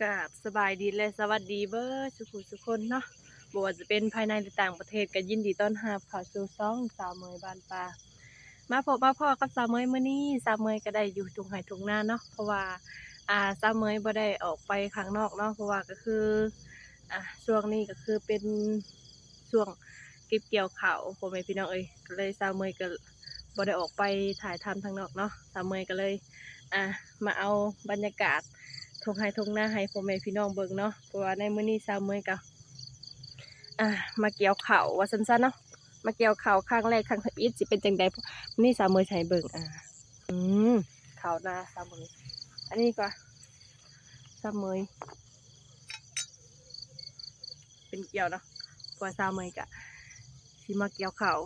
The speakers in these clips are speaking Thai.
กราบสบายดีและสวัสดีเบอร์สุขุสุคนเนาะบว่าจะเป็นภายในหรือต่างประเทศก็ยินดีต้อนรับเข้าสู่ซ่องสาวเมยบานป่ามาพบมาพ่อกับสาวเมยมื้อนี้สาวเมยก็ได้อยู่ทุงไร่ทุ่งนาเนาะเพราะว่าอ่าสาวเมยบ่ได้ออกไปข้างนอกเนาะเพราะว่าก็คืออ่าช่วงนี้ก็คือเป็นช่วงเก็บเกี่ยวข้าวพ่อแม่พี่น้องเอ้ยก็เลยสาวเมยก็บ่ได้ออกไปถ่ายทำทางนอกเนาะสาวเมยก็เลยอ่ามาเอาบรรยากาศ ทงไห้ทงหน้าให้พ่อแม่พี่น้องเบิ่งเนาะเพราะว่าในมื้อนี้สาวเมยก็อ่ามาเกี่ยวข้าวว่าซั่นๆเนาะมาเกี่ยวข้าวครั้งแรกครั้งที่อีสิเป็นจังไดมื้อนี้สาวเมยสิให้เบิ่งอ่าอืมข้าวหน้าสาวเมยอันนี้ก็สาวเมยเป็นเกี่ยวเนาะเพราะว่าสาวเมยก็สิมาเกี่ยวข้าว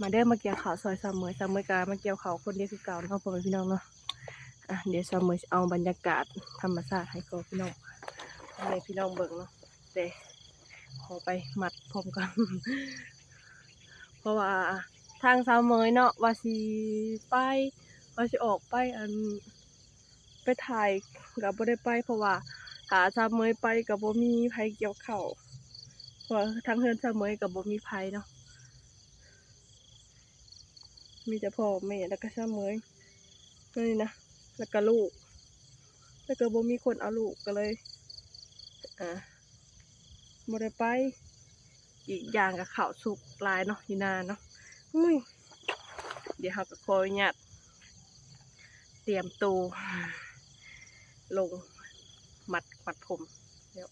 มาเด้อมาเกี่ยวข้าวซอยสาวเมยสาวเมยก็มาเกี่ยวข้าวคนเดียวคือเก่าเนาะพ่อแม่พี่น้องเนาะ อะเดี๋ยวสามมือเอาบรรยากาศธรรมชาติให้กับพี่น้องให้พี่น้องเบิ่งเนาะแต่ขอไปหมัดพรมกันเพราะว่าทางสาวเมยเนาะว่าสิไปว่าสิออกไปอันไปถ่ายกับบ่ได้ไป เพราะว่าหาสาวเมยไปกับบ่มีไผเกี่ยวเข้าเพราะทางเฮือนสาวเมยกับบ่มีไผเนาะมีแต่พ่อแม่แล้วก็สาวเมยนี่นะ แล้วก็ลูก แล้วก็บ่มีคนเอาลูกก็เลยอ่าบ่ได้ไป อีกอย่างกับข้าวสุกลายเนาะอยู่นานเนาะอุ้ยเดี๋ยวเราก็ขออนุญาตเตรียมตัวลงมัดมัดผมเดี๋ยว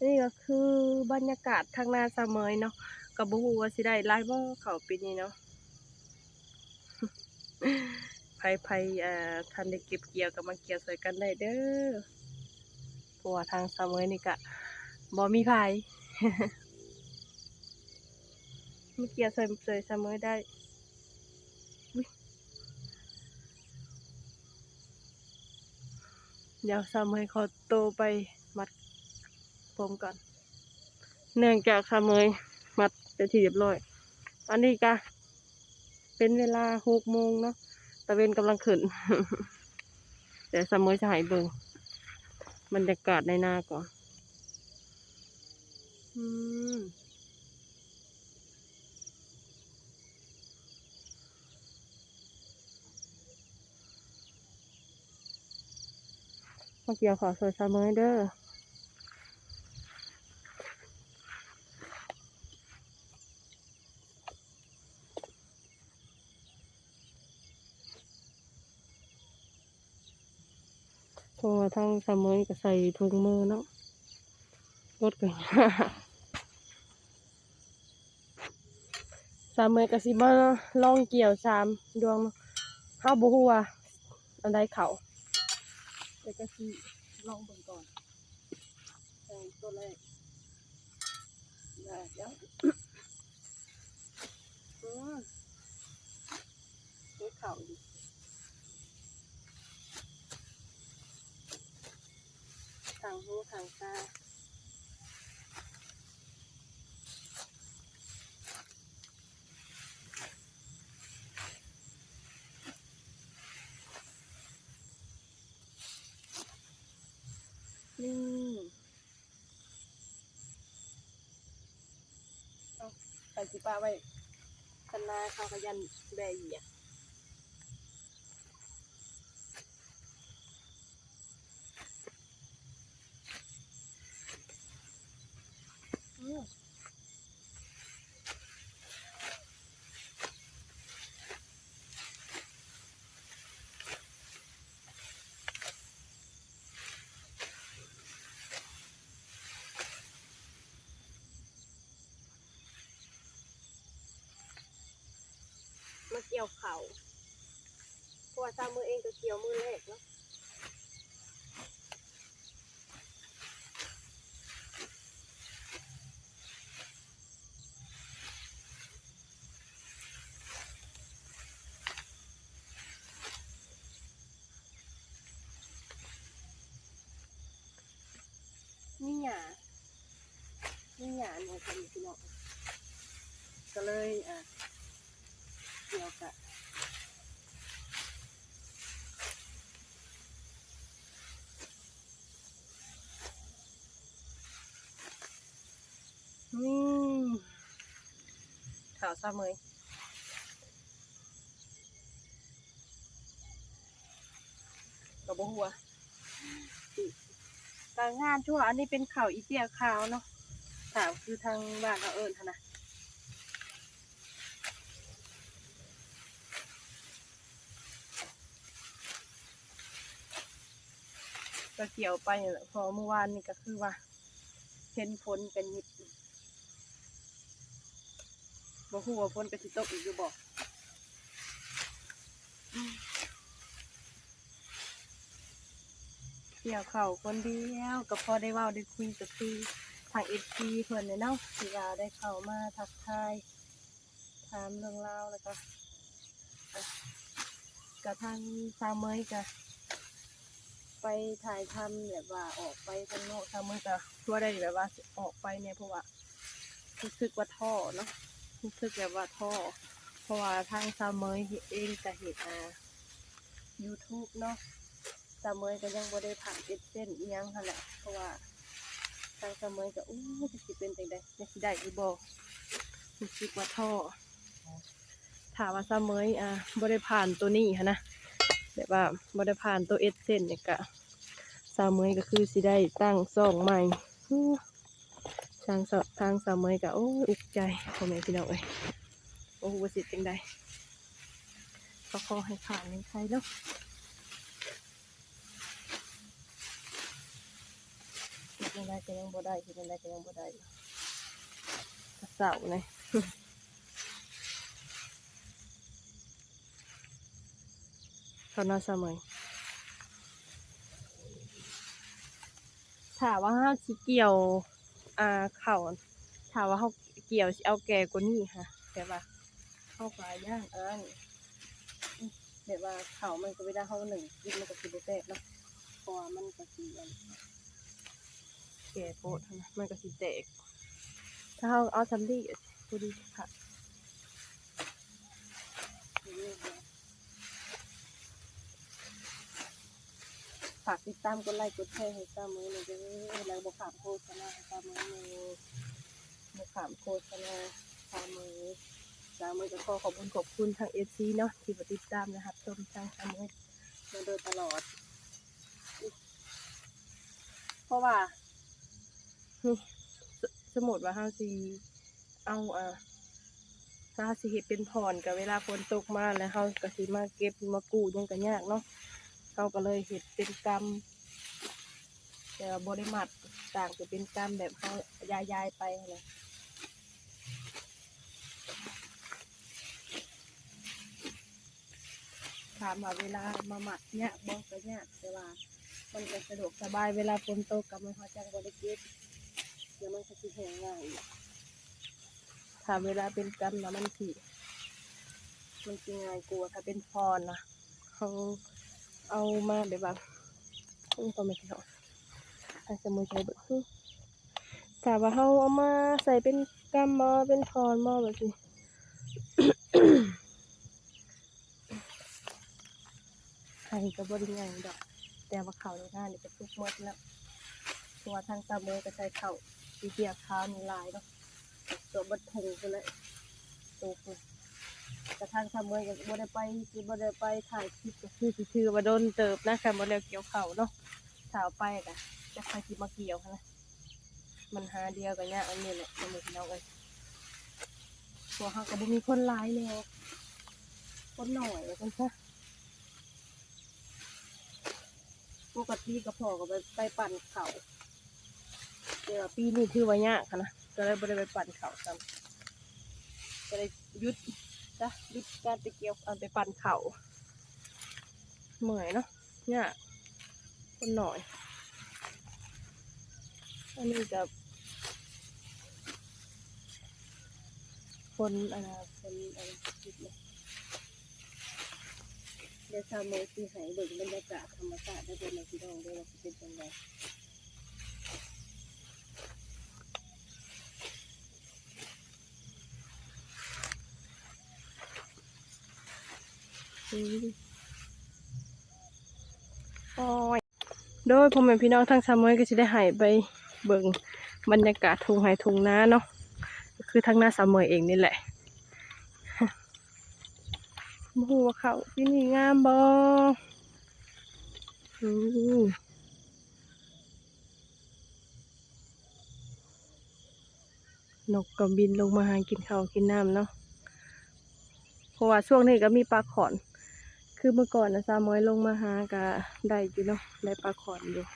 นี่ก็คือบรรยากาศทางหน้าเสมยเนาะก็บ่ฮู้ว่าสิได้หลายบ่เขาปีนี้เนาะ ไผไผเอ่อทันได้เก็บเกี่ยวกับมาเกี่ยวใส่กันได้เด้อเพราะว่าทางเสมอนี่กะบ่มีไผมาเกี่ยวใส่ใส่เสมอได้เดี๋ยวเสมอขอโตไปมัดผมก่อน เนื่องจากเสมอมัดเป็นที่เรียบร้อยอันนี้กะเป็นเวลาหกโมงเนาะ ตะเวนกำลังขึ้น แต่สมมติจะหายเบิงบรรยากาศในหน้าก่อนอืมมาเกี่ยวขอสวยเสมอเด้อ ราะว่าทั้งเสมอก็ใส่ถุงมือเนาะรถกันสามเมยกสิมาลองเกี่ยวสามดวงเนาะเฮาบ่ฮู้ว่าอันใดเขาแต่ก็สิลองเบิ่งก่อนแต่ตัวแรกได้เดี๋ยวเฮ็ดเข่าดิ ทางหูทางตานี่เอาใส่สิป้าไว้คันนาเขาขยันแบเหยียด กี่ยวเขาเพราะว่าตามมือเองก็เกี่ยวมือแรกเนาะนี่หยานี่หยาเนี่ยทำพี่น้องก็เลยอะ เดียวกันขาวซ้ำเลยกับบหัวต่างงานชั่ว อันนี้เป็นข่าวอีเตียขาวเนาะข่าวคือทางบ้านเราเอิญนะ ก็เกี่ยวไปนั่นแหละเพอเมื่อวานนี่ก็คือว่าเห็นฝนกันยิบบ่ฮู้ว่าฝนก็สิตกอีกอยู่บอืมเกี่ยวเข่าคนเดียวก็พอได้ว้าได้คุยก็คือทางเอฟีเพิ่นเนี่ยเนาะที่ว่าได้เข้ามาทักทายถามเรื่องราวแล้วก็อะก็ทางซาวเมย์ก็ ไปถ่ายทำแบบว่าออกไปข้างนอกทำมือจะทั่วได้แบบว่าออกไปเนี่ยเพราะว่ารู้สึกว่าท่อเนาะรู้สึกแบบว่าท่อ เพราะว่าทางซาเมยเองจะเห็นอ่า YouTube เนาะซาเมยก็ยังบ่ได้ผ่านเอ็ดเส้นอียังหั่นแหละเพราะว่าทางซาเมยก็อู้จะสิเป็นจังไดจะสิได้หรือบ่รู้สึกว่าท่อถามว่าซาเมยอ่าบ่ได้ผ่านตัวนี้หั่นนะ แบบว่าบริผ่านตัวเอสเซนเนี่ยกะสาวเมยก็คือสิได้ตั้งซองใหม่ทางสะทางสาวเมยก็โอ้ยอุกใจพ่อแม่พี่น้องเอ้ยโอ้โหว่าสิจังใดก็ขอให้ผ่านในใครแล้วเฮ็ดจังไดก็ยังบ่ได้เฮ็ดจังไดก็ยังบ่ได้กระเสาเลย ตอนนั้นสมัยถามว่าเขาสิเกี่ยว อ่าเข่าถามว่าเขาเกี่ยวเอาแก่กว่านี้ค่ะแต่ว่าเข้าปลายย่างเอิ้นแบบว่าเข่ามันก็ไม่ได้เข้าหนึ่งกินมันก็สิบแตกเนาะเพราะว่ามันก็สิอันแก่โพดหั้นนะมันก็สิแตก ถ้าเขาเอาสำลีพอดีค่ะ ฝากติดตามกดไลค์กดแชร์ให้ตามมือหน่อยเด้อแล้วบอกขามโฆษณาให้ตามมือหน่อยบอกขามโฆษณาตามมือตามมือก็ขอขอบคุณขอบคุณทางเอซีเนาะที่มาติดตามนะครับชมทางตามมือมาโดยตลอด เพราะว่าสมมติว่าเฮาสิเอาอ่าถ้าเฮาสิเฮ็ดเป็นพรกับเวลาฝนตกมาแล้วเฮาก็สิมาเก็บมากู้ยังก็ยากเนาะ เขาก็เลยเห็ดเป็นกรรมแต่บริมัดต่างจะเป็นกรรมแบบเขายายายไปนะถามว่าเวลามาหมัดเนี่ยบอกก็เนี่ยแต่ว่ามันจะสะดวกสบายเวลาฝนตกกับมันเขาจังบริเก็บเดี๋ยวมันจะสิแห้งง่ายถ้าเวลาเป็นกรรมนะมันสิมันจะง่ายกลัวถ้าเป็นพรนะเขา เอามาแบบว่าอืมก็ไม่ใช่หรอกอาจจะมือใช้เบิกถ้าว่าเขาเอามาใส่เป็นกำมอเป็นทอนมอแบบนี้ใครก็บริงายดอก แต่ว่าเขาในหน้านี่ก็ทุกมดแล้วตัวทางตาเมอก็ใช้เข่าสีเกียร์ขามีลายเนาะตัวบัดทงไปเลยตัวคุณ กระทั่งทำเมื่อยังบ่ได้ไปสิบ่ได้ไปถ่ายคลิปก็คือสิชื่อว่าโดนเติบนะค่ะบ่ได้เกี่ยวเขาเนาะสาวไปกะจะใครสิมาเกี่ยวคะนะมันหาเดียวกันยากอันนี้แหละสมุนเราเอ้ยพวเขาก็บ่มีคนหลายแล้วคนหน่อยแล้วกันซะปกติก็พอก็ไปไปปั่นเขาเดี๋ยวปีนี้ถือว่ายากค่ะนะก็เลยบ่ได้ไปปั่นเขาซ้ำก็เลยยุด จ้ะหยุดการไปเกี่ยวอันไปปั่นเขาเหมื่อยเนาะเนี่ยคนหน่อยอันนี้กับคนอะไรคนอะไรคิดเลยเดี๋ยวชาวโมสีหายเบิ่งบรรยากาศธรรมชาติได้เป็นในที่น้องด้วยว่าจะเป็นยังไง โอ้ยโดยพ่อแม่พี่น้องทั้งชาวโมก็จะได้หายไปเบิ่งบรรยากาศทุงไห่ทุ่งน้าเนาะคือทั้งหน้าสาวเมยเองนี่แหละบ่ฮู้ว่าเขาปีนี้งามบออนกก็บินลงมาหากินข้าวกินน้ำเนาะ เพราะว่าช่วงนี้ก็มีปลาขอน คือเมื่อก่อนนะซาม้อยลงมาหาก็ได้อยู่เนาะได้ปลาขอนอยู่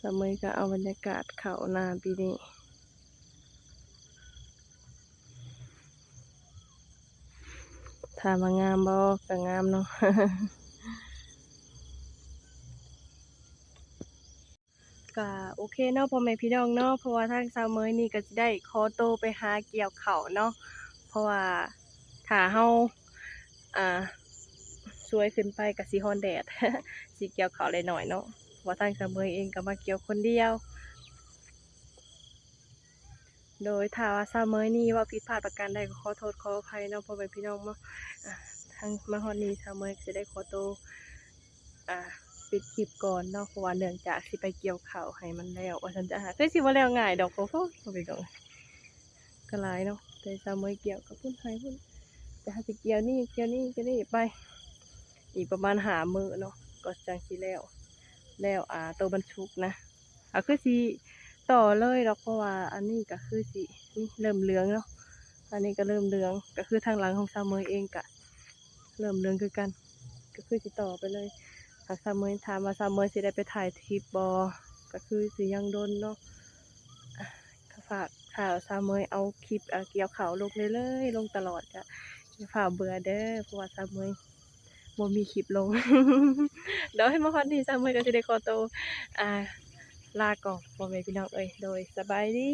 ซาม้อยก็เอาบรรยากาศเขานาปีนี้ถามางามบ่ก็งามเนาะก็โอเคเนาะพ่อแม่พี่น้องเนาะเพราะว่าทางสาวเมยนี่ก็สิได้ขอโตไปหาเกี่ยวเขาเนาะเพราะว่าถ้าเฮา อ่าสวยขึ้นไปก็สิฮ้อนแดดสิเกี่ยวเขาวได้หน่อยเนาะเพราะว่าทางสาวเมยเองก็มาเกี่ยวคนเดียว โดยถ้าว่าสาวเมยนี่ว่าผิดพลาดประการใดก็ขอโทษขออภัยเนาะพ่อแม่พี่น้องเนาทางมาฮอดนี้สาวเมยก็สิได้ขอโตอ่าปิดคลิปก่อนเนาะเพราะว่าเนื่องจากสิไปเกี่ยวข้าวให้มันแล้ว ว่าฉันจะหาคือสิบ่าแล้วง่ายดอกโฟโฟเอาไปก่อนก็หลายเนาะแต่ซาเมยเกี่ยวกับพุ่นไห้พุ่น แต่ถ้สิเกี่ยวนี่เกี่ยวนี่เก็นี่ไป อีกประมาณหามือเนาะก็จังสิแล้ว แล้วอ่าตัวบรรทุกนะอะคือสิต่อเลยเพราะว่าอันนี้ก็คือสินี่เริ่มเหลืองเนาะอันนี้ก็เริ่มเหลืองก็คือทางหลังของซาเมยเองก็เริ่มเหลืองคือกัน ก็คือสิต่อไปเลยหากซาเมยถามว่าซาเมยสิได้ไปถ่ายทริปบอก็คือสิยังโดนเนาะฝากข่าวซาเมยเอาคลิปเกี่ยวข่าวลงเลยเลยๆลงตลอดจ้ะ ฝ่าเบื่อเด้อเพราะว่าซาเมยบ่มีคลิปลง เดี๋ยวให้มาคอดนี่ซาเมยก็จะได้ขอโตอ่าลาก่อนพ่อแม่พี่น้องเอ้ยโดยสบายดี